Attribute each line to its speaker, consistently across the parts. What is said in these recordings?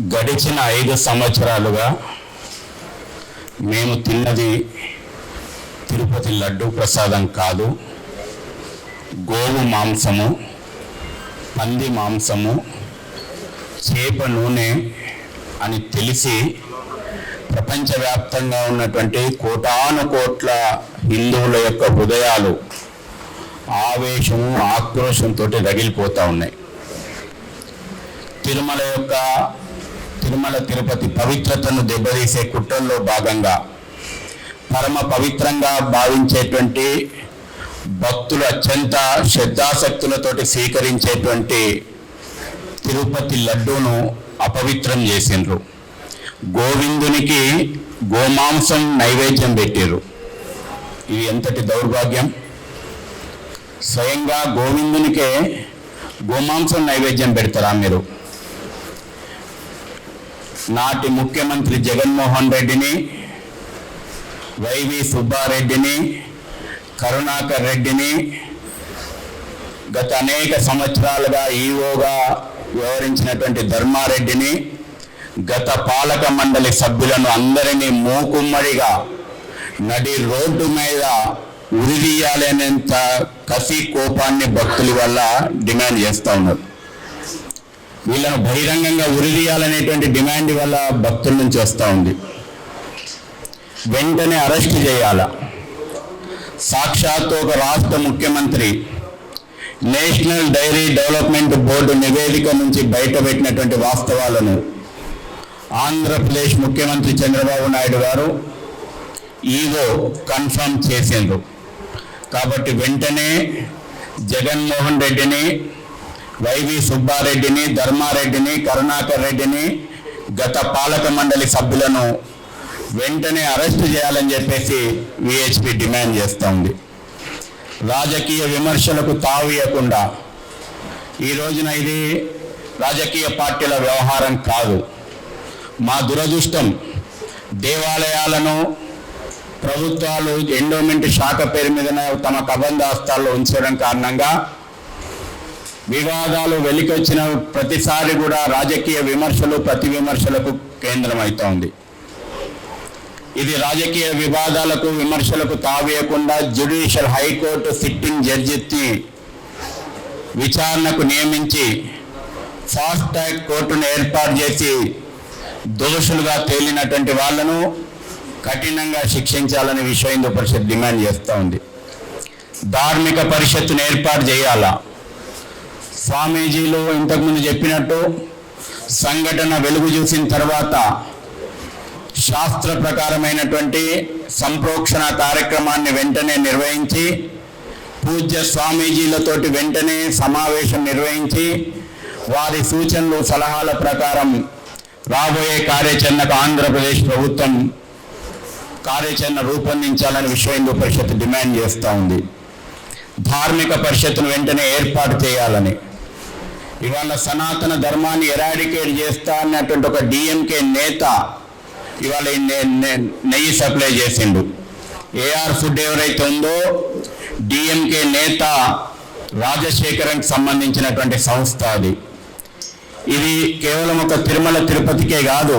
Speaker 1: గడిచిన ఐదు సంవత్సరాలుగా మేము తిన్నది తిరుపతి లడ్డు ప్రసాదం కాదు. గోవు మాంసము పంది మాంసము చేప నూనె అని తెలిసి ప్రపంచవ్యాప్తంగా ఉన్నటువంటి కోటాను కోట్ల హిందువుల యొక్క హృదయాలు ఆవేశము ఆక్రోషంతో రగిలిపోతూ ఉన్నాయి. తిరుమల యొక్క తిరుమల తిరుపతి పవిత్రతను దెబ్బతీసే కుట్రల్లో భాగంగా పరమ పవిత్రంగా భావించేటువంటి భక్తులు అత్యంత శ్రద్ధాశక్తులతోటి స్వీకరించేటువంటి తిరుపతి లడ్డూను అపవిత్రం చేసిండ్రు. గోవిందునికి గోమాంసం నైవేద్యం పెట్టారు ఇది ఎంతటి దౌర్భాగ్యం? స్వయంగా గోవిందునికే గోమాంసం నైవేద్యం పెడతారా మీరు? నాటి ముఖ్యమంత్రి జగన్మోహన్ రెడ్డిని వైవి సుబ్బారెడ్డిని కరుణాకర్ రెడ్డిని గత అనేక సంవత్సరాలుగా ఈఓగా వ్యవహరించినటువంటి ధర్మారెడ్డిని గత పాలక మండలి సభ్యులను అందరినీ మూకుమ్మడిగా నడి రోడ్డు మీద ఉరిదీయాలనేంత కసి కోపాన్ని భక్తుల వల్ల డిమాండ్ చేస్తూ ఉన్నారు. వీళ్ళను బహిరంగంగా ఉరిదీయాలనేటువంటి డిమాండ్ వల్ల భక్తుల నుంచి వస్తూ ఉంది. వెంటనే అరెస్ట్ చేయాల. సాక్షాత్తు ఒక రాష్ట్ర ముఖ్యమంత్రి నేషనల్ డైరీ డెవలప్మెంట్ బోర్డు నివేదిక నుంచి బయటపెట్టినటువంటి వాస్తవాలను ఆంధ్రప్రదేశ్ ముఖ్యమంత్రి చంద్రబాబు నాయుడు గారు ఈగో కన్ఫర్మ్ చేసిండ్రు. కాబట్టి వెంటనే జగన్మోహన్ రెడ్డిని వైవి సుబ్బారెడ్డిని ధర్మారెడ్డిని కరుణాకర్ రెడ్డిని గత పాలక మండలి సభ్యులను వెంటనే అరెస్ట్ చేయాలని చెప్పేసి విహెచ్పి డిమాండ్ చేస్తూ ఉంది రాజకీయ విమర్శలకు తావియకుండా ఈ రోజున ఇది రాజకీయ పార్టీల వ్యవహారం కాదు. మా దురదృష్టం దేవాలయాలను ప్రభుత్వాలు ఎండోమెంట్ శాఖ పేరు మీదనే తమ కబంధాస్తాల్లో ఉంచడం కారణంగా వివాదాలు వెలికొచ్చిన ప్రతిసారి కూడా రాజకీయ విమర్శలు ప్రతి విమర్శలకు కేంద్రమవుతోంది ఇది రాజకీయ వివాదాలకు విమర్శలకు తావేయకుండా జ్యుడిషియల్ హైకోర్టు సిట్టింగ్ జడ్జిని విచారణకు నియమించి ఫాస్ట్ ట్రాక్ కోర్టును ఏర్పాటు చేసి దోషులుగా తేలినటువంటి వాళ్ళను కఠినంగా శిక్షించాలని విశ్వ హిందూ పరిషత్ డిమాండ్ చేస్తూ ఉంది ధార్మిక పరిషత్తును ఏర్పాటు చేయాలా? స్వామీజీలు ఇంతకుముందు చెప్పినట్టు సంఘటన వెలుగు చూసిన తర్వాత శాస్త్ర ప్రకారమైనటువంటి సంప్రోక్షణ కార్యక్రమాన్ని వెంటనే నిర్వహించి పూజ్య స్వామీజీలతోటి వెంటనే సమావేశం నిర్వహించి వారి సూచనలు సలహాల ప్రకారం రాబోయే కార్యాచరణకు ఆంధ్రప్రదేశ్ ప్రభుత్వం కార్యాచరణ రూపొందించాలని విశ్వ హిందూ పరిషత్ డిమాండ్ చేస్తూ ఉంది. ధార్మిక పరిషత్తును వెంటనే ఏర్పాటు చేయాలని. ఇవాళ సనాతన ధర్మాన్ని ఎరాడికేట్ చేస్తా అన్నటువంటి ఒక డిఎంకే నేత ఇవాళ నెయ్యి సప్లై చేసిండు. ఏఆర్ ఫుడ్ ఎవరైతే ఉందో డిఎంకే నేత రాజశేఖరన్కి సంబంధించినటువంటి సంస్థ అది. ఇది కేవలం ఒక తిరుమల తిరుపతికే కాదు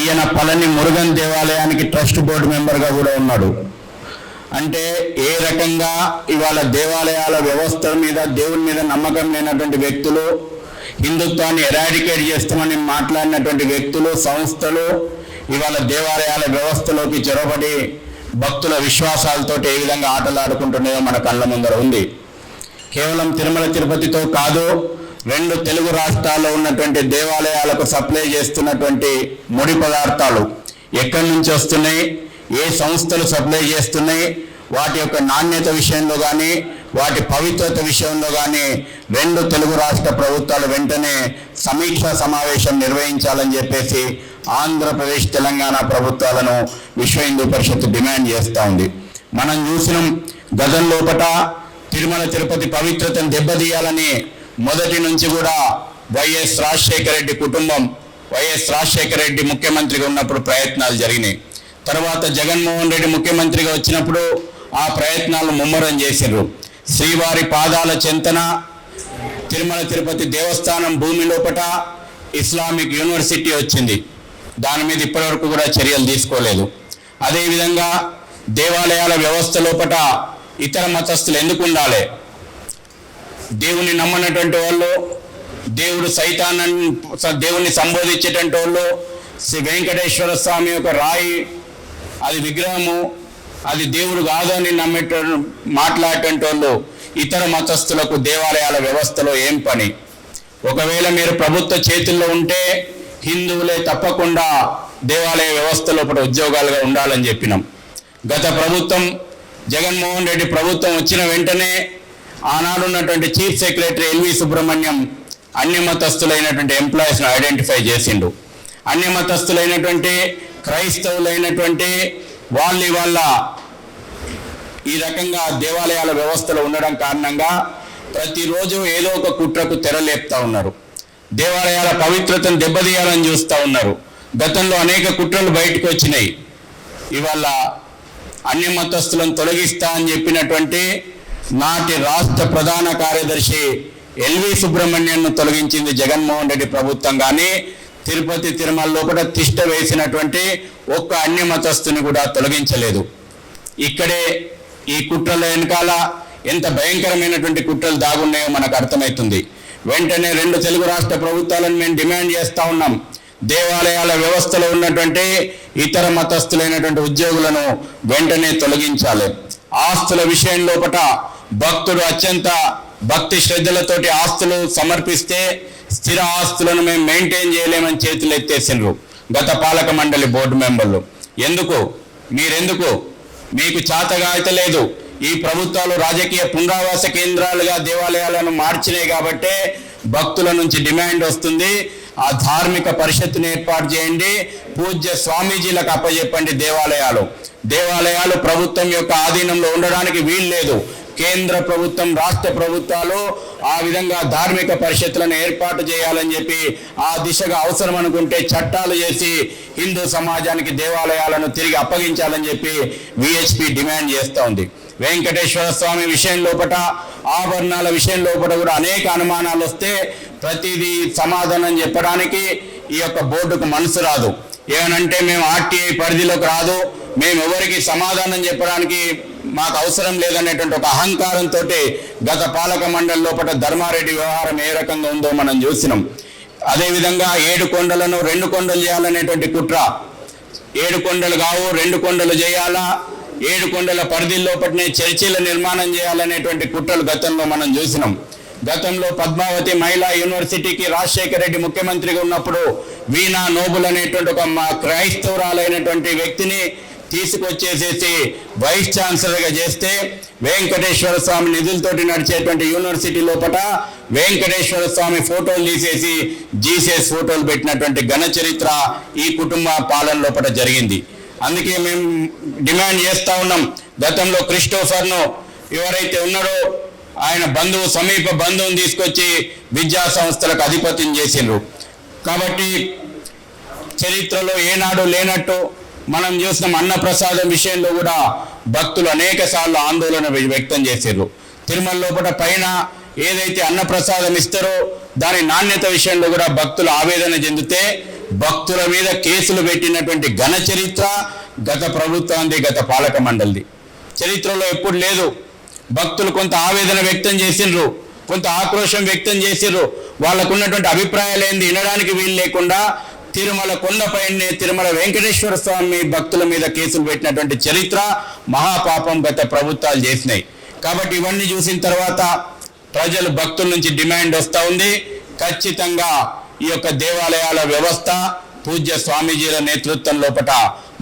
Speaker 1: ఈయన పళని మురుగన్ దేవాలయానికి ట్రస్ట్ బోర్డు మెంబర్గా కూడా ఉన్నాడు. అంటే ఏ రకంగా ఇవాళ దేవాలయాల వ్యవస్థ మీద దేవుని మీద నమ్మకం లేనటువంటి వ్యక్తులు హిందుత్వాన్ని ఎరాడికేట్ చేస్తామని మాట్లాడినటువంటి వ్యక్తులు సంస్థలు ఇవాళ దేవాలయాల వ్యవస్థలోకి చొరబడి భక్తుల విశ్వాసాలతో ఏ విధంగా ఆటలాడుకుంటున్నాయో మన కళ్ళ ముందర ఉంది. కేవలం తిరుమల తిరుపతితో కాదు రెండు తెలుగు రాష్ట్రాల్లో ఉన్నటువంటి దేవాలయాలకు సప్లై చేస్తున్నటువంటి ముడి పదార్థాలు ఎక్కడి నుంచి వస్తున్నాయి? ఏ సంస్థలు సప్లై చేస్తున్నాయి వాటి యొక్క నాణ్యత విషయంలో కానీ వాటి పవిత్రత విషయంలో కానీ రెండు తెలుగు రాష్ట్ర ప్రభుత్వాలు వెంటనే సమీక్షా సమావేశం నిర్వహించాలని చెప్పేసి ఆంధ్రప్రదేశ్ తెలంగాణ ప్రభుత్వాలను విశ్వ హిందూ పరిషత్ డిమాండ్ చేస్తూ ఉంది. మనం చూసినాం గతం లోపట తిరుమల తిరుపతి పవిత్రతను దెబ్బతీయాలని మొదటి నుంచి కూడా వైఎస్ రాజశేఖర రెడ్డి కుటుంబం వైఎస్ రాజశేఖర రెడ్డి ముఖ్యమంత్రిగా ఉన్నప్పుడు ప్రయత్నాలు జరిగినాయి. తర్వాత జగన్మోహన్ రెడ్డి ముఖ్యమంత్రిగా వచ్చినప్పుడు ఆ ప్రయత్నాలు ముమ్మరం చేసిండ్రు. శ్రీవారి పాదాల చెంతన తిరుమల తిరుపతి దేవస్థానం భూమి లోపట ఇస్లామిక్ యూనివర్సిటీ వచ్చింది. దాని మీద ఇప్పటివరకు కూడా చర్యలు తీసుకోలేదు. అదేవిధంగా దేవాలయాల వ్యవస్థ లోపట ఇతర మతస్థులు ఎందుకు ఉండాలి? దేవుని నమ్మనటువంటి వాళ్ళు దేవుడు సైతాన్ని దేవుణ్ణి సంబోధించేటువంటి వాళ్ళు శ్రీ వెంకటేశ్వర స్వామి యొక్క రాయి అది విగ్రహము అది దేవుడు కాదు అని నమ్మేట మాట్లాడేటువంటి వాళ్ళు ఇతర మతస్థులకు దేవాలయాల వ్యవస్థలో ఏం పని? ఒకవేళ మీరు ప్రభుత్వ చేతుల్లో ఉంటే హిందువులే తప్పకుండా దేవాలయ వ్యవస్థ లోపల ఉద్యోగాలుగా ఉండాలని చెప్పినాం. గత ప్రభుత్వం జగన్మోహన్ రెడ్డి ప్రభుత్వం వచ్చిన వెంటనే ఆనాడున్నటువంటి చీఫ్ సెక్రటరీ ఎల్వి సుబ్రహ్మణ్యం అన్ని మతస్థులైనటువంటి ఎంప్లాయీస్ను ఐడెంటిఫై చేసిండు. అన్ని మతస్థులైనటువంటి క్రైస్తవులైనటువంటి వాళ్ళు వాళ్ళ ఈ రకంగా దేవాలయాల వ్యవస్థలో ఉండడం కారణంగా ప్రతిరోజు ఏదో ఒక కుట్రకు తెరలేపుతా ఉన్నారు. దేవాలయాల పవిత్రతను దెబ్బతీయాలని చూస్తూ ఉన్నారు. గతంలో అనేక కుట్రలు బయటకు వచ్చినాయి. ఇవాళ అన్ని మతస్థులను తొలగిస్తా అని చెప్పినటువంటి నాటి రాష్ట్ర ప్రధాన కార్యదర్శి ఎల్వి సుబ్రహ్మణ్యన్ను తొలగించింది జగన్మోహన్ రెడ్డి ప్రభుత్వం. కానీ తిరుపతి తిరుమల లోపల తిష్ట వేసినటువంటి ఒక్క అన్య మతస్థుని కూడా తొలగించలేదు. ఇక్కడే ఈ కుట్రల వెనకాల ఎంత భయంకరమైనటువంటి కుట్రలు దాగున్నాయో మనకు అర్థమవుతుంది. వెంటనే రెండు తెలుగు రాష్ట్ర ప్రభుత్వాలను మేము డిమాండ్ చేస్తూ ఉన్నాం. దేవాలయాల వ్యవస్థలో ఉన్నటువంటి ఇతర మతస్థులైనటువంటి ఉద్యోగులను వెంటనే తొలగించాలి. ఆస్తుల విషయం లోపల భక్తుడు అత్యంత భక్తి శ్రద్ధలతోటి ఆస్తులు సమర్పిస్తే స్థిర ఆస్తులను మేము మెయింటైన్ చేయలేమని చేతులు ఎత్తేసిండ్రు. గత పాలక మండలి బోర్డు మెంబర్లు. ఎందుకు? మీరెందుకు? మీకు చేతగా అయితే లేదు. ఈ ప్రభుత్వాలు రాజకీయ పునరావాస కేంద్రాలుగా దేవాలయాలను మార్చినాయి కాబట్టే భక్తుల నుంచి డిమాండ్ వస్తుంది. ఆ ధార్మిక పరిషత్తుని ఏర్పాటు చేయండి. పూజ్య స్వామీజీలకు అప్పచెప్పండి దేవాలయాలు. దేవాలయాలు ప్రభుత్వం యొక్క ఆధీనంలో ఉండడానికి వీలు లేదు కేంద్ర ప్రభుత్వం రాష్ట్ర ప్రభుత్వాలు ఆ విధంగా ధార్మిక పరిషత్తులను ఏర్పాటు చేయాలని చెప్పి ఆ దిశగా అవసరం అనుకుంటే చట్టాలు చేసి హిందూ సమాజానికి దేవాలయాలను తిరిగి అప్పగించాలని చెప్పి విహెచ్పి డిమాండ్ చేస్తూ ఉంది. వెంకటేశ్వర స్వామి విషయం లోపట ఆభరణాల విషయం లోపల కూడా అనేక అనుమానాలు వస్తే ప్రతిదీ సమాధానం చెప్పడానికి ఈ యొక్క బోర్డుకు మనసు రాదు. ఏమనంటే మేము ఆర్టీఐ పరిధిలోకి రాదు మేము ఎవరికి సమాధానం చెప్పడానికి మాకు అవసరం లేదనేటువంటి ఒక అహంకారంతో గత పాలక మండలి లోపల ధర్మారెడ్డి వ్యవహారం ఏ రకంగా ఉందో మనం చూసినాం. అదేవిధంగా ఏడు కొండలను రెండు కొండలు చేయాలనేటువంటి కుట్ర. ఏడు కొండలు కావు రెండు కొండలు చేయాలా? ఏడు కొండల పరిధి లోపలనే చర్చిల నిర్మాణం చేయాలనేటువంటి కుట్రలు గతంలో మనం చూసినాం. గతంలో పద్మావతి మహిళా యూనివర్సిటీకి రాజశేఖర రెడ్డి ముఖ్యమంత్రిగా ఉన్నప్పుడు వీణా నోబుల్ అనేటువంటి ఒక మా క్రైస్తవురాలైనటువంటి వ్యక్తిని తీసుకొచ్చేసేసి వైస్ ఛాన్సలర్గా చేస్తే వెంకటేశ్వర స్వామి నిధులతోటి నడిచేటువంటి యూనివర్సిటీ లోపల వెంకటేశ్వర స్వామి ఫోటోలు తీసేసి జీసస్ ఫోటోలు పెట్టినటువంటి ఘన చరిత్ర ఈ కుటుంబ పాలన లోపల జరిగింది. అందుకే మేము డిమాండ్ చేస్తూ ఉన్నాం. గతంలో క్రిస్టోఫర్ను ఎవరైతే ఉన్నారో ఆయన బంధువు సమీప బంధువుని తీసుకొచ్చి విద్యా సంస్థలకు అధిపత్యం చేసిండ్రు. కాబట్టి చరిత్రలో ఏనాడు లేనట్టు మనం చూసిన అన్నప్రసాదం విషయంలో కూడా భక్తులు అనేక సార్లు ఆందోళన వ్యక్తం చేశారు తిరుమల లోపల పైన ఏదైతే అన్నప్రసాదం ఇస్తారో దాని నాణ్యత విషయంలో కూడా భక్తులు ఆవేదన చెందితే భక్తుల మీద కేసులు పెట్టినటువంటి ఘన చరిత్ర గత ప్రభుత్వంది గత పాలక మండలిది. చరిత్రలో ఎప్పుడు లేదు. భక్తులు కొంత ఆవేదన వ్యక్తం చేసిండ్రు కొంత ఆక్రోశం వ్యక్తం చేసిండ్రు వాళ్ళకు ఉన్నటువంటి అభిప్రాయాలు ఏంది? వినడానికి వీలు లేకుండా తిరుమల కొండపైనే తిరుమల వెంకటేశ్వర స్వామి భక్తుల మీద కేసులు పెట్టినటువంటి చరిత్ర మహాపాపం గత ప్రభుత్వాలు చేసినాయి. కాబట్టి ఇవన్నీ చూసిన తర్వాత ప్రజలు భక్తుల నుంచి డిమాండ్ వస్తూ ఉంది. ఖచ్చితంగా ఈ యొక్క దేవాలయాల వ్యవస్థ పూజ్య స్వామీజీల నేతృత్వం లోపట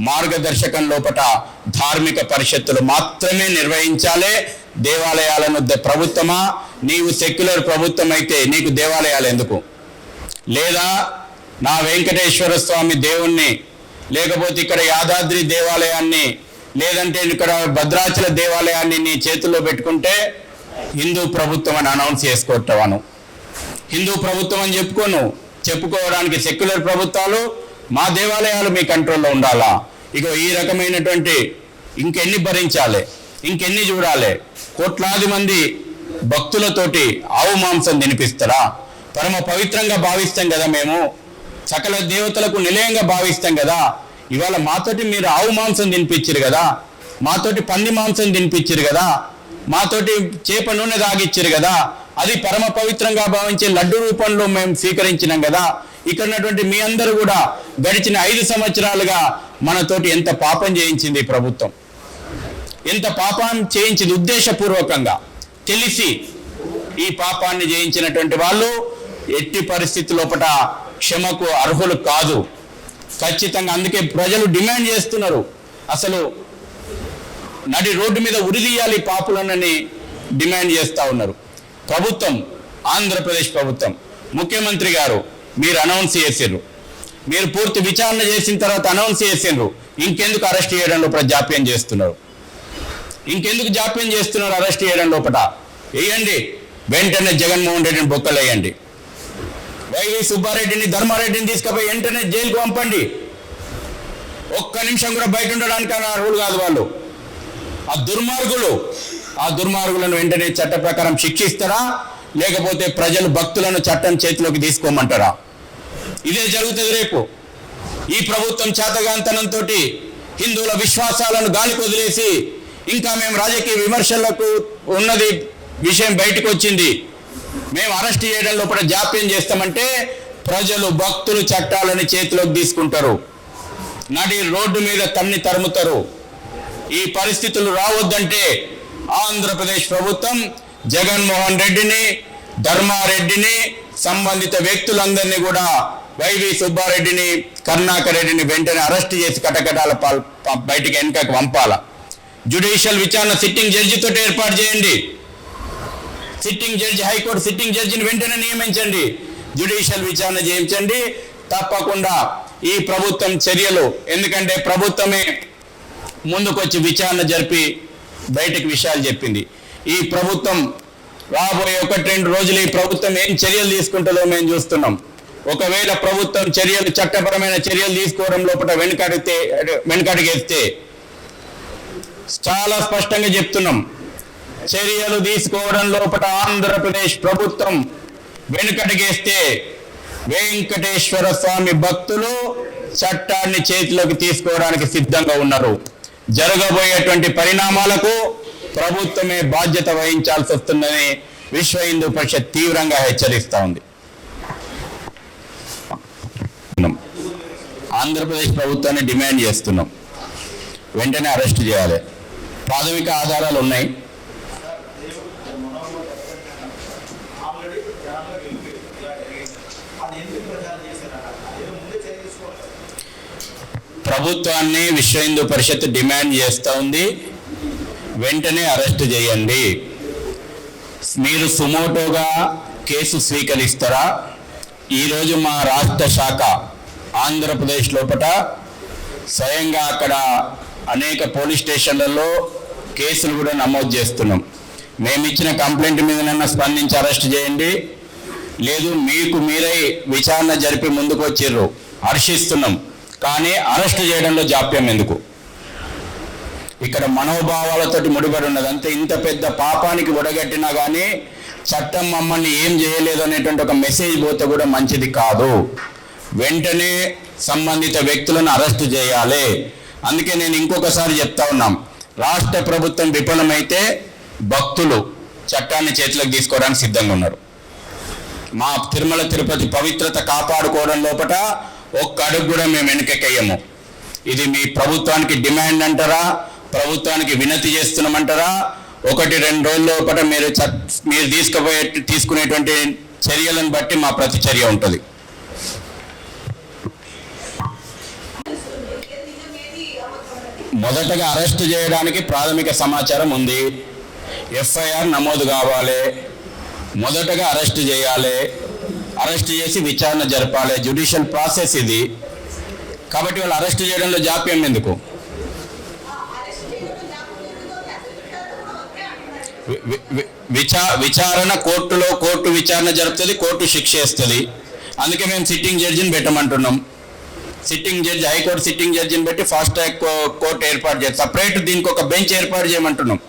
Speaker 1: మార్గదర్శకం లోపట ధార్మిక పరిషత్తులు మాత్రమే నిర్వహించాలే. దేవాలయాలను ప్రభుత్వమా? నీవు సెక్యులర్ ప్రభుత్వం అయితే నీకు దేవాలయాలు ఎందుకు? లేదా నా వెంకటేశ్వర స్వామి దేవుణ్ణి లేకపోతే ఇక్కడ యాదాద్రి దేవాలయాన్ని లేదంటే ఇక్కడ భద్రాచల దేవాలయాన్ని నీ చేతుల్లో పెట్టుకుంటే హిందూ ప్రభుత్వం అని అనౌన్స్ చేసుకోవటవాను. హిందూ ప్రభుత్వం అని చెప్పుకోను. చెప్పుకోవడానికి సెక్యులర్ ప్రభుత్వాలు మా దేవాలయాలు మీ కంట్రోల్లో ఉండాలా? ఇక ఈ రకమైనటువంటి ఇంకెన్ని భరించాలి ఇంకెన్ని చూడాలి? కోట్లాది మంది భక్తులతోటి ఆవు మాంసం తినిపిస్తారా? పరమ పవిత్రంగా భావిస్తాం కదా మేము. సకల దేవతలకు నిలయంగా భావిస్తాం కదా. ఇవాళ మాతోటి మీరు ఆవు మాంసం తినిపించారు కదా. మాతోటి పంది మాంసం తినిపించారు కదా. మాతోటి చేప నూనె తాగిచ్చారు కదా. అది పరమ పవిత్రంగా భావించే లడ్డు రూపంలో మేము స్వీకరించినాం కదా. ఇక్కడ ఉన్నటువంటి మీ అందరూ కూడా గడిచిన ఐదు సంవత్సరాలుగా మనతోటి ఎంత పాపం చేయించింది ప్రభుత్వం. ఎంత పాపం చేయించింది ఉద్దేశపూర్వకంగా. తెలిసి ఈ పాపాన్ని చేయించినటువంటి వాళ్ళు ఎట్టి పరిస్థితి లోపల క్షమకు అర్హులు కాదు. ఖచ్చితంగా అందుకే ప్రజలు డిమాండ్ చేస్తున్నారు. అసలు నడి రోడ్డు మీద ఉరిదీయాలి పాపులనని డిమాండ్ చేస్తా ఉన్నారు. ప్రభుత్వం ఆంధ్రప్రదేశ్ ప్రభుత్వం ముఖ్యమంత్రి గారు మీరు అనౌన్స్ చేసిండ్రు మీరు పూర్తి విచారణ చేసిన తర్వాత అనౌన్స్ చేసిండ్రు ఇంకెందుకు అరెస్ట్ చేయడం లోపల జాప్యం చేస్తున్నారు? ఇంకెందుకు జాప్యం చేస్తున్నారు అరెస్ట్ చేయడం లోపల? వేయండి. వెంటనే జగన్మోహన్ రెడ్డిని బొక్కలు వేయండి వైవి సుబ్బారెడ్డిని ధర్మారెడ్డిని తీసుకుపోయి వెంటనే జైలుకు పంపండి. ఒక్క నిమిషం కూడా బయట ఉండడానికి అర్హులు కాదు వాళ్ళు. ఆ దుర్మార్గులు ఆ దుర్మార్గులను వెంటనే చట్ట ప్రకారం శిక్షిస్తారా? లేకపోతే ప్రజలు భక్తులను చట్టం చేతిలోకి తీసుకోమంటారా? ఇదే జరుగుతుంది రేపు. ఈ ప్రభుత్వం చేతగాంతనంతో హిందువుల విశ్వాసాలను గాలికి వదిలేసి ఇంకా మేము రాజకీయ విమర్శలకు ఉన్నది విషయం బయటకు వచ్చింది. మేము అరెస్ట్ చేయడం లోపల జాప్యం చేస్తామంటే ప్రజలు భక్తులు చట్టాలని చేతిలోకి తీసుకుంటారు. నడి రోడ్డు మీద తన్ని తరుముతారు. ఈ పరిస్థితులు రావద్దంటే ఆంధ్రప్రదేశ్ ప్రభుత్వం జగన్మోహన్ రెడ్డిని ధర్మారెడ్డిని సంబంధిత వ్యక్తులందరినీ కూడా వైవి సుబ్బారెడ్డిని కరుణాకర్ రెడ్డిని వెంటనే అరెస్ట్ చేసి కటకటాల బయటికి వెనుకకు పంపాల? జ్యుడిషియల్ విచారణ సిట్టింగ్ జడ్జితో ఏర్పాటు చేయండి. Sitting judge high court sitting జడ్జిని వెంటనే నియమించండి. జ్యుడిషియల్ విచారణ చేయించండి. తప్పకుండా ఈ ప్రభుత్వం చర్యలు ఎందుకంటే ప్రభుత్వమే ముందుకొచ్చి విచారణ జరిపి బయటకు విషయాలు చెప్పింది. ఈ ప్రభుత్వం రాబోయే ఒకటి రెండు రోజులు ఈ ప్రభుత్వం ఏం చర్యలు తీసుకుంటుందో మేము చూస్తున్నాం. ఒకవేళ ప్రభుత్వం చర్యలు చట్టపరమైన చర్యలు తీసుకోవడం లోపల వెనుకడితే వెనుకడిగేస్తే చాలా స్పష్టంగా చెప్తున్నాం. చర్యలు తీసుకోవడం లోపల ఆంధ్రప్రదేశ్ ప్రభుత్వం వెనుకడిగేస్తే వెంకటేశ్వర స్వామి భక్తులు చట్టాన్ని చేతిలోకి తీసుకోవడానికి సిద్ధంగా ఉన్నారు. జరగబోయేటువంటి పరిణామాలకు ప్రభుత్వమే బాధ్యత వహించాల్సి వస్తుందని విశ్వ హిందూ పరిషత్ తీవ్రంగా హెచ్చరిస్తా ఉంది. ఆంధ్రప్రదేశ్ ప్రభుత్వాన్ని డిమాండ్ చేస్తున్నాం. వెంటనే అరెస్ట్ చేయాలి. ప్రాథమిక ఆధారాలు ఉన్నాయి. ప్రభుత్వాన్ని విశ్వ హిందూ పరిషత్ డిమాండ్ చేస్తూ ఉంది. వెంటనే అరెస్ట్ చేయండి. మీరు సుమోటోగా కేసు స్వీకరిస్తారా? ఈరోజు మా రాష్ట్ర శాఖ ఆంధ్రప్రదేశ్ లోపల స్వయంగా అక్కడ అనేక పోలీస్ స్టేషన్లలో కేసులు కూడా నమోదు చేస్తున్నాం. మేము ఇచ్చిన కంప్లైంట్ మీదనన్నా స్పందించి అరెస్ట్ చేయండి. లేదు మీకు మీరై విచారణ జరిపి ముందుకు వచ్చిర్రు హర్షిస్తున్నాం. కానీ అరెస్ట్ చేయడంలో జాప్యం ఎందుకు? ఇక్కడ మనోభావాలతోటి ముడిపడి ఉన్నది. అంతే ఇంత పెద్ద పాపానికి ఒడగట్టినా కానీ చట్టం మమ్మల్ని ఏం చేయలేదు అనేటువంటి ఒక మెసేజ్ పోతే కూడా మంచిది కాదు. వెంటనే సంబంధిత వ్యక్తులను అరెస్ట్ చేయాలి. అందుకే నేను ఇంకొకసారి చెప్తా ఉన్నాం. రాష్ట్ర ప్రభుత్వం విఫలమైతే భక్తులు చట్టాన్ని చేతిలోకి తీసుకోవడానికి సిద్ధంగా ఉన్నారు. మా తిరుమల తిరుపతి పవిత్రత కాపాడుకోవడం లోపల ఒక్క అడుగు కూడా మేము వెనుకకెయ్యము ఇది మీ ప్రభుత్వానికి డిమాండ్ అంటారా? ప్రభుత్వానికి వినతి చేస్తున్నామంటారా? ఒకటి రెండు రోజుల లోపల మీరు చ- మీరు తీసుకుపోయే తీసుకునేటువంటి చర్యలను బట్టి మా ప్రతిచర్య ఉంటుంది. మొదటగా అరెస్ట్ చేయడానికి ప్రాథమిక సమాచారం ఉంది. ఎఫ్ఐఆర్ నమోదు కావాలి. మొదటగా అరెస్ట్ చేయాలి. అరెస్ట్ చేసి విచారణ జరపాలి. జ్యుడిషియల్ ప్రాసెస్ ఇది. కాబట్టి వాళ్ళు అరెస్ట్ చేయడంలో జాప్యం ఎందుకు? విచా విచారణ కోర్టులో కోర్టు విచారణ జరుపుతుంది కోర్టు శిక్ష వేస్తుంది. అందుకే మేము సిట్టింగ్ జడ్జిని పెట్టమంటున్నాం. Sitting judge high court sitting జడ్జిని పెట్టి ఫాస్ట్ ట్రాక్ కోర్టు ఏర్పాటు చేయాలి సపరేట్ దీనికి ఒక బెంచ్ ఏర్పాటు చేయమంటున్నాం.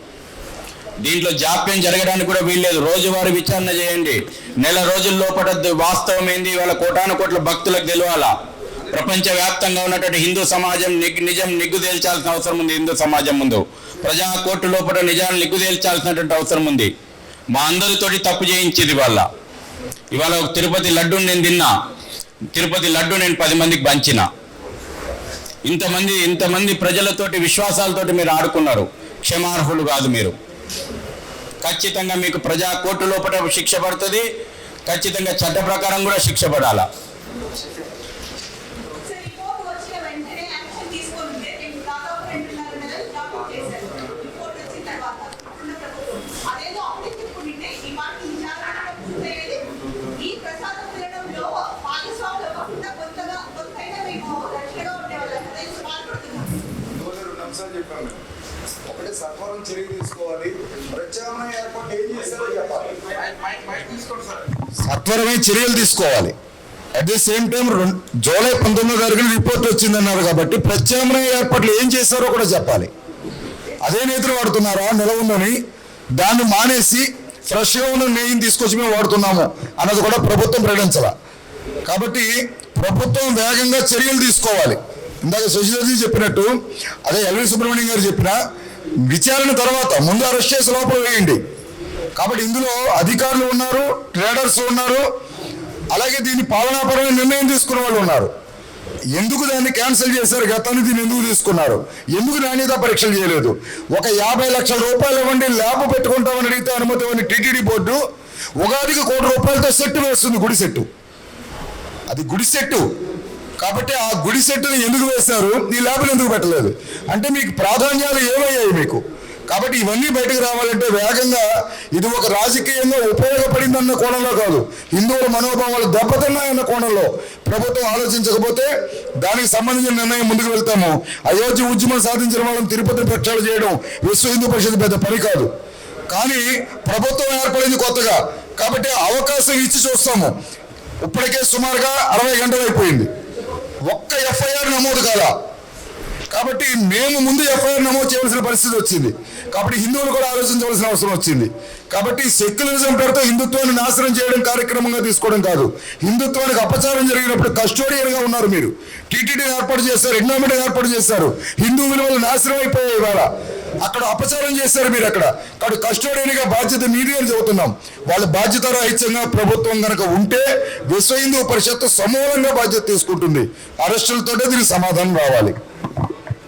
Speaker 1: దీంట్లో జాప్యం జరగడానికి కూడా వీల్లేదు. రోజువారీ విచారణ చేయండి. నెల రోజుల లోపల వాస్తవం ఏంది? వాళ్ళ కోటాను కోట్ల భక్తులకు తెలియాలా ప్రపంచవ్యాప్తంగా ఉన్నటువంటి హిందూ సమాజం నిగ్- నిజం నిగ్గు తేల్చాల్సిన అవసరం ఉంది. హిందూ సమాజం ముందు. ప్రజా కోర్టు లోపల నిజాన్ని నిగ్గు తేల్చాల్సినటువంటి అవసరం ఉంది. మా అందరితోటి తప్పు చేయించేది వాళ్ళ ఇవాళ ఒక తిరుపతి లడ్డు నేను తిన్నా. తిరుపతి లడ్డు నేను పది మందికి పంచిన. ఇంతమంది ఇంతమంది ప్రజలతోటి విశ్వాసాలతోటి మీరు ఆడుకున్నారు. క్షమార్హులు కాదు మీరు. ఖచ్చితంగా మీకు ప్రజా కోర్టు లోపల శిక్ష పడుతుంది. ఖచ్చితంగా చట్ట ప్రకారం కూడా శిక్ష పడాలా
Speaker 2: సార్ రిపోర్ట్ వచ్చిన వెంటనే యాక్షన్ తీసుకుంటే మేము దాదాపు రెండున్నర నెలలు డాక్టర్ చేశారు రిపోర్ట్ వచ్చిన తర్వాత ఉన్న ప్రభుత్వం అదేదో అప్డేట్ చెప్పుకుంటే ఈ మాట విచారణ పూర్తయ్యేది ఈ ప్రసాదం తినడంలో భాగస్వాములు అవ్వకుండా కొత్తగా కొత్తైనా మేము రక్షణగా ఉండేవాళ్ళం కదా ఇది బాధపడుతున్నాం
Speaker 3: ఇందువల్ల రెండు అంశాలు చెప్పాము మేము. ఒకటి సత్వరం చర్య తీసుకోవాలి ప్రత్యామ్నాయ ఏర్పాటు ఏం చేశారో చెప్పాలి సత్వరమే చర్యలు తీసుకోవాలి. At the same time July పంతొమ్మిదో తారీఖున రిపోర్ట్ వచ్చిందన్నారు కాబట్టి ప్రత్యామ్నాయ ఏర్పాట్లు ఏం చేశారో కూడా చెప్పాలి. అదే నేతలు వాడుతున్నారా? నిలవుందని దాన్ని మానేసి ఫ్రెష్గా ఉన్న నెయ్యిని తీసుకొచ్చి మేము వాడుతున్నాము అన్నది కూడా ప్రభుత్వం ప్రకటించాల. కాబట్టి ప్రభుత్వం వేగంగా చర్యలు తీసుకోవాలి. ఇందాక శశిధర్జీ చెప్పినట్టు అదే ఎల్వి సుబ్రహ్మణ్యం గారు చెప్పిన విచారణ తర్వాత ముందు అరెస్ట్ చేసి లోపల వేయండి. కాబట్టి ఇందులో అధికారులు ఉన్నారు ట్రేడర్స్ ఉన్నారు అలాగే దీన్ని పాలనాపరమైన నిర్ణయం తీసుకున్న వాళ్ళు ఉన్నారు. ఎందుకు దాన్ని క్యాన్సిల్ చేశారు? గతాన్ని దీన్ని ఎందుకు తీసుకున్నారు? ఎందుకు నాణ్యత పరీక్షలు చేయలేదు? ఒక యాభై లక్షల రూపాయలు ఇవ్వండి ల్యాబ్ పెట్టుకుంటామని అడిగితే అనుమతి ఇవ్వండి టీటీడీ బోర్డు ఉగాదికి కోటి రూపాయలతో సెట్ వేస్తుంది గుడి సెట్టు. అది గుడి సెట్టు. కాబట్టి ఆ గుడి సెట్టుని ఎందుకు వేశారు? ఈ ల్యాబ్లు ఎందుకు పెట్టలేదు? అంటే మీకు ప్రాధాన్యాలు ఏమయ్యాయి మీకు? కాబట్టి ఇవన్నీ బయటకు రావాలంటే వేగంగా ఇది ఒక రాజకీయంగా ఉపయోగపడిందన్న కోణంలో కాదు. హిందువుల మనోభావాలు దెబ్బతిన్నాయన్న కోణంలో ప్రభుత్వం ఆలోచించకపోతే దానికి సంబంధించిన నిర్ణయం ముందుకు వెళ్తాము. అయోధ్య ఉద్యమం సాధించిన వాళ్ళని తిరుపతి ప్రక్షాళన చేయడం విశ్వ హిందూ పరిషత్ పెద్ద పని కాదు. కానీ ప్రభుత్వం ఏర్పడింది కొత్తగా. కాబట్టి అవకాశం ఇచ్చి చూస్తాము. ఇప్పటికే సుమారుగా అరవై గంటలు అయిపోయింది. ఒక్క ఎఫ్ఐఆర్ నమోదు కాదా కాబట్టి మేము ముందు ఎఫ్ఐఆర్ నమోదు చేయవలసిన పరిస్థితి వచ్చింది. కాబట్టి హిందువులు కూడా ఆలోచించవలసిన అవసరం వచ్చింది. కాబట్టి సెక్యులరిజం పేరుతో హిందుత్వాన్ని నాశనం చేయడం కార్యక్రమంగా తీసుకోవడం కాదు. హిందుత్వానికి అపచారం జరిగినప్పుడు కస్టోడియన్గా ఉన్నారు మీరు. టీటీడీని ఏర్పాటు చేశారు ఎండోమెంట్ ఏర్పాటు చేశారు. హిందూ విలువలు నాశనం అయిపోయాయి ఇవాళ. అక్కడ అపచారం చేశారు మీరు అక్కడ. కాబట్టి కస్టోడియన్గా బాధ్యత మీది అని చెబుతున్నాం. వాళ్ళ బాధ్యత రాహిత్యంగా ప్రభుత్వం కనుక ఉంటే విశ్వ హిందూ పరిషత్ సమూలంగా బాధ్యత తీసుకుంటుంది. అరెస్టులతోటే దీనికి సమాధానం రావాలి.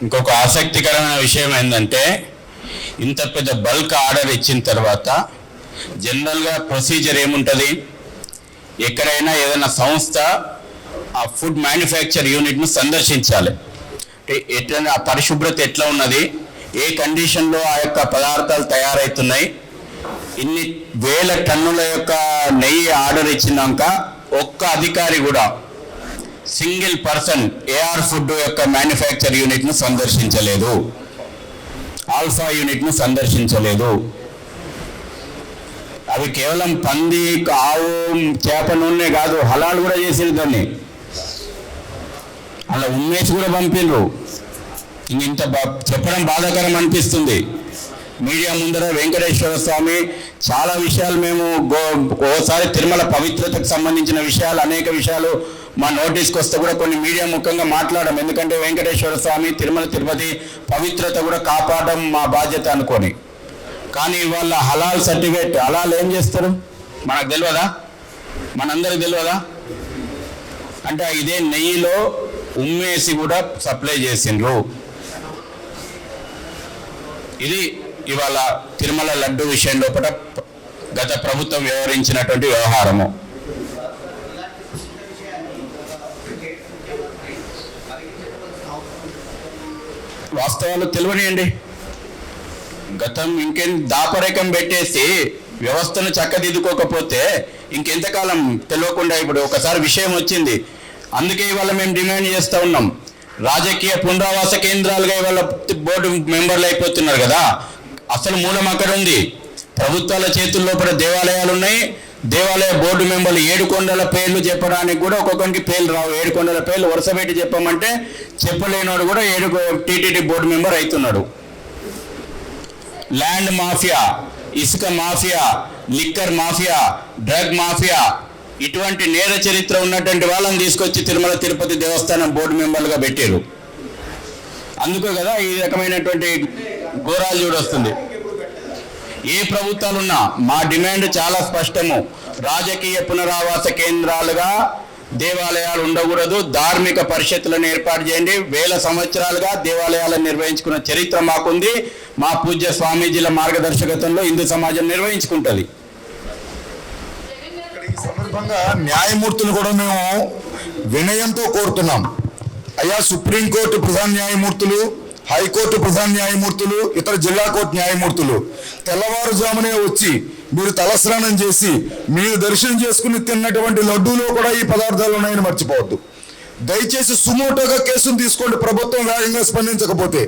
Speaker 1: ఇంకొక ఆసక్తికరమైన విషయం ఏంటంటే ఇంత పెద్ద బల్క్ ఆర్డర్ ఇచ్చిన తర్వాత జనరల్గా ప్రొసీజర్ ఏముంటుంది? ఎక్కడైనా ఏదైనా సంస్థ ఆ ఫుడ్ మ్యానుఫ్యాక్చర్ యూనిట్ను సందర్శించాలి. అంటే ఎట్లా ఆ పరిశుభ్రత ఎట్లా ఉన్నది? ఏ కండిషన్లో ఆ యొక్క పదార్థాలు తయారవుతున్నాయి ఇన్ని వేల టన్నుల యొక్క నెయ్యి ఆర్డర్ ఇచ్చినాక ఒక్క అధికారి కూడా సింగిల్ పర్సన్ ఏఆర్ ఫుడ్ యొక్క మ్యానుఫ్యాక్చర్ యూనిట్ను సందర్శించలేదు. ఆల్ఫా యూనిట్ను సందర్శించలేదు. అవి కేవలం పంది ఆవు చేప నూనె కాదు హలాలు కూడా చేసేది దాన్ని. అలా ఉమ్మేసి కూడా పంపిండ్రు ఇంక ఇంత చెప్పడం బాధాకరం అనిపిస్తుంది. మీడియా ముందర వెంకటేశ్వర స్వామి చాలా విషయాలు మేము గో ఓసారి తిరుమల పవిత్రతకు సంబంధించిన విషయాలు అనేక విషయాలు మా నోటీస్కి వస్తే కూడా కొన్ని మీడియా ముఖంగా మాట్లాడడం. ఎందుకంటే వెంకటేశ్వర స్వామి తిరుమల తిరుపతి పవిత్రత కూడా కాపాడడం మా బాధ్యత అనుకొని. కానీ వాళ్ళ హలాల్ సర్టిఫికేట్ హలాల్ ఏం చేస్తారు? మనకు తెలియదా? మనందరికి తెలియదా? అంటే ఇదే నెయ్యిలో ఉమ్మేసి కూడా సప్లై చేసిండ్రు. ఇది ఇవాళ తిరుమల లడ్డు విషయం లోపల గత ప్రభుత్వం వ్యవహరించినటువంటి వ్యవహారము. వాస్తవాలు తెలియనియండి గతం ఇంకేం దాపరేకం పెట్టేసి వ్యవస్థను చక్కదిద్దుకోకపోతే ఇంకెంతకాలం తెలియకుండా ఇప్పుడు ఒకసారి విషయం వచ్చింది. అందుకే ఇవాళ మేము డిమాండ్ చేస్తూ ఉన్నాం. రాజకీయ పునరావాస కేంద్రాలుగా ఇవాళ బోర్డు మెంబర్లు అయిపోతున్నారు కదా. అసలు మూలం అక్కడ ఉంది. ప్రభుత్వాల చేతుల్లో కూడా దేవాలయాలు ఉన్నాయి దేవాలయ బోర్డు మెంబర్లు ఏడుకొండల పేర్లు చెప్పడానికి కూడా ఒక్కొక్కరికి పేర్లు రావు. ఏడుకొండల పేర్లు వరుస పెట్టి చెప్పమంటే చెప్పలేనోడు కూడా ఏడు టీటీడీ బోర్డు మెంబర్ అవుతున్నాడు ల్యాండ్ మాఫియా ఇసుక mafia liquor mafia drug mafia ఇటువంటి నేర చరిత్ర ఉన్నటువంటి వాళ్ళని తీసుకొచ్చి తిరుమల తిరుపతి దేవస్థానం బోర్డు మెంబర్లుగా పెట్టారు అందుకే కదా ఈ రకమైనటువంటి ఘోరాలు చూడొస్తుంది. ఏ ప్రభుత్వాలున్నా మా డిమాండ్ చాలా స్పష్టము. రాజకీయ పునరావాస కేంద్రాలుగా దేవాలయాలు ఉండకూడదు. ధార్మిక పరిషత్తులను ఏర్పాటు చేయండి. వేల సంవత్సరాలుగా దేవాలయాలను నిర్వహించుకున్న చరిత్ర మాకుంది. మా పూజ్య స్వామీజీల మార్గదర్శకత్వంలో హిందూ సమాజం నిర్వహించుకుంటుంది.
Speaker 3: సందర్భంగా న్యాయమూర్తులు కూడా మేము వినయంతో కోరుతున్నాం. అయ్యా సుప్రీంకోర్టు ప్రధాన న్యాయమూర్తులు హైకోర్టు ప్రధాన న్యాయమూర్తులు ఇతర జిల్లా కోర్టు న్యాయమూర్తులు తెల్లవారుజామునే వచ్చి మీరు తలస్నానం చేసి మీరు దర్శనం చేసుకుని తిన్నటువంటి లడ్డూలో కూడా ఈ పదార్థాలు ఉన్నాయని మర్చిపోవద్దు. దయచేసి సుమోటోగా కేసును తీసుకోండి. ప్రభుత్వం వేగంగా స్పందించకపోతే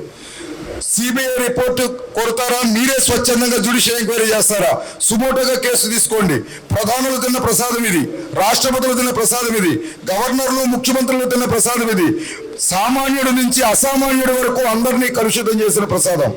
Speaker 3: సిబిఐ రిపోర్టు కొడతారా? మీరే స్వచ్ఛందంగా జ్యుడిషియల్ ఎంక్వైరీ చేస్తారా? సుమోటోగా కేసు తీసుకోండి. ప్రధానులు తిన్న ప్రసాదం ఇది. రాష్ట్రపతులు తిన్న ప్రసాదం ఇది. గవర్నర్లు ముఖ్యమంత్రులు తిన్న ప్రసాదం ఇది. సామాన్యుడి నుంచి అసామాన్యుడి వరకు అందరినీ కలుషితం చేసిన ప్రసాదం.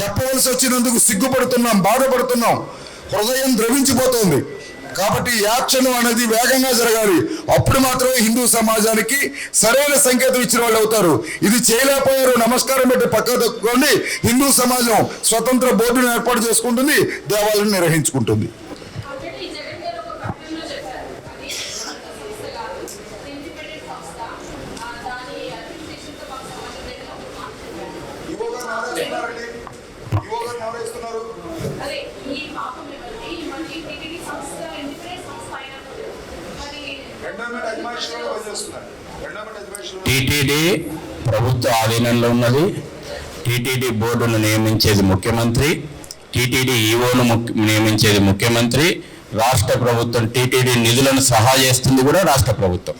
Speaker 3: చెప్పవలసి వచ్చినందుకు సిగ్గుపడుతున్నాం బాధపడుతున్నాం. హృదయం ద్రవించిపోతోంది. కాబట్టి యాక్షన్ అనేది వేగంగా జరగాలి. అప్పుడు మాత్రమే హిందూ సమాజానికి సరైన సంకేతం ఇచ్చిన వాళ్ళు అవుతారు. ఇది చేయలేకపోయారు. నమస్కారం పెట్టి పక్క తక్కువండి హిందూ సమాజం స్వతంత్ర బోర్డును ఏర్పాటు చేసుకుంటుంది. దేవాలయం నిర్వహించుకుంటుంది
Speaker 4: ఆల్రెడీ జగన్ గారు ఒక ప్రకటనలో చెప్పారు అది సంస్థ కాదు ఇండిపెండెంట్ సంస్థ ఆ, దాని అడ్మినిస్ట్రేషన్తో మాకు సంబంధం లేదని ఒక మాట చెప్పారు అదే ఈ పాపం ఎవరిది మన టీటీడీ సంస్థ ఇండిపెండెంట్ సంస్థ అయినప్పుడు మరి
Speaker 1: టీటీడీ ప్రభుత్వ ఆధీనంలో ఉన్నది. టీటీడీ బోర్డును నియమించేది ముఖ్యమంత్రి. టీటీడీ ఈఓను నియమించేది ముఖ్యమంత్రి. రాష్ట్ర ప్రభుత్వం టీటీడీ నిధులను సహా చేస్తుంది కూడా రాష్ట్ర ప్రభుత్వం.